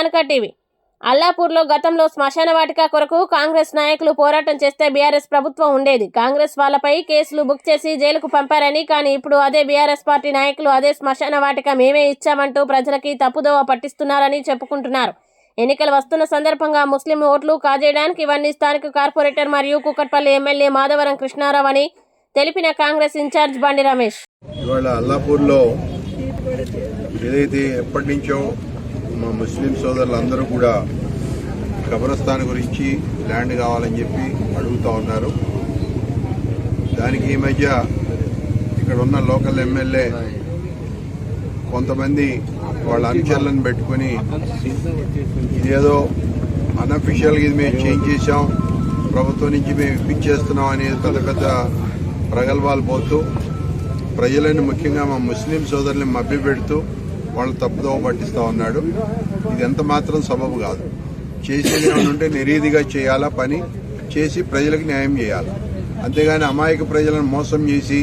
మానక టీవీ అల్లాపూర్లో గతంలో శ్మశాన వాటిక కొరకు కాంగ్రెస్ నాయకులు పోరాటం చేస్తే బీఆర్ఎస్ ప్రభుత్వం ఉండేది. కాంగ్రెస్ వాళ్ళపై కేసులు బుక్ చేసి జైలుకు పంపారని కానీ ఇప్పుడు అదే బీఆర్ఎస్ పార్టీ నాయకులు అదే శ్మశాన వాటిక మేమే ఇచ్చామంటూ ప్రజలకి తప్పుదోవ పట్టిస్తున్నారని చెప్పుకుంటున్నారు. ఎన్నికలు వస్తున్న సందర్భంగా ముస్లిం ఓట్లు కాజేయడానికి ఇవన్నీ స్థానిక కార్పొరేటర్ మరియు కుక్కట్పల్లి ఎమ్మెల్యే మాధవరం కృష్ణారావు అని తెలిపిన కాంగ్రెస్ ఇన్ఛార్జ్ బండి రమేష్. ఇవాళ అల్లాపూర్లో ఏదైతే ఎప్పటి నుంచో మా ముస్లిం సోదరులందరూ కూడా కబరస్థాన్ గురించి ల్యాండ్ కావాలని చెప్పి అడుగుతూ ఉన్నారు. దానికి ఈ మధ్య ఇక్కడ ఉన్న లోకల్ ఎమ్మెల్యే కొంతమంది వాళ్ళ అనుచరులను పెట్టుకుని ఇదేదో అన్అఫీషియల్గా ఇది మేము చేంజ్ చేసాం ప్రభుత్వం నుంచి మేము ఇప్పించేస్తున్నాం అనేది పెద్ద పెద్ద ప్రగల్భాలు పోతూ ప్రజలను ముఖ్యంగా మా ముస్లిం సోదరులను మభ్యపెడుతూ వాళ్ళు తప్పుదోవ పట్టిస్తూ ఉన్నాడు. ఇది ఎంత మాత్రం సబబు కాదు. చేసేది ఉంటే నిరీదిగా చేయాలా పని చేసి ప్రజలకు న్యాయం చేయాలి. అంతేగాని అమాయక ప్రజలను మోసం చేసి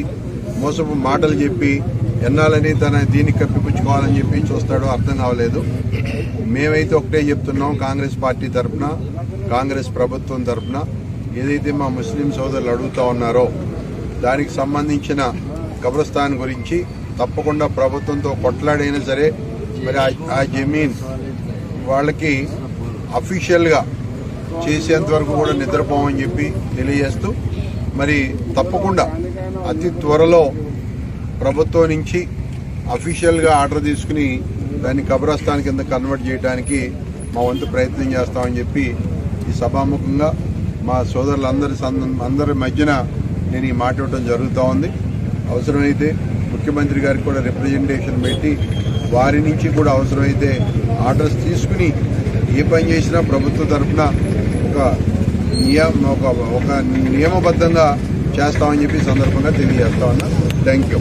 మోసపు మాటలు చెప్పి ఎన్నాలని తన దీనికి కప్పిపుచ్చుకోవాలని చెప్పి చూస్తాడో అర్థం కావలేదు. మేమైతే ఒకటే చెప్తున్నాం కాంగ్రెస్ పార్టీ తరఫున కాంగ్రెస్ ప్రభుత్వం తరఫున ఏదైతే మా ముస్లిం సోదరులు అడుగుతా ఉన్నారో దానికి సంబంధించిన కబ్రస్థాన్ గురించి తప్పకుండా ప్రభుత్వంతో కొట్లాడైనా సరే మరి ఆ- జమీన్ వాళ్ళకి అఫీషియల్గా చేసేంత వరకు కూడా నిద్రపోమని చెప్పి తెలియజేస్తూ మరి తప్పకుండా అతి త్వరలో ప్రభుత్వం నుంచి అఫీషియల్గా ఆర్డర్ తీసుకుని దాన్ని కబ్రస్థాన్ కింద కన్వర్ట్ చేయడానికి మా వంతు ప్రయత్నం చేస్తామని చెప్పి ఈ సభాముఖంగా మా సోదరులందరి అందరి మధ్యన నేను ఈ మాట ఇవ్వడం జరుగుతూ ఉంది. అవసరమైతే ముఖ్యమంత్రి గారికి కూడా రిప్రజెంటేషన్ పెట్టి వారి నుంచి కూడా అవసరమైతే ఆర్డర్స్ తీసుకుని ఏ పని చేసినా ప్రభుత్వ తరఫున ఒక నియమ ఒక ఒక నియమబద్ధంగా చేస్తామని చెప్పి సందర్భంగా తెలియజేస్తా ఉన్నా. Thank you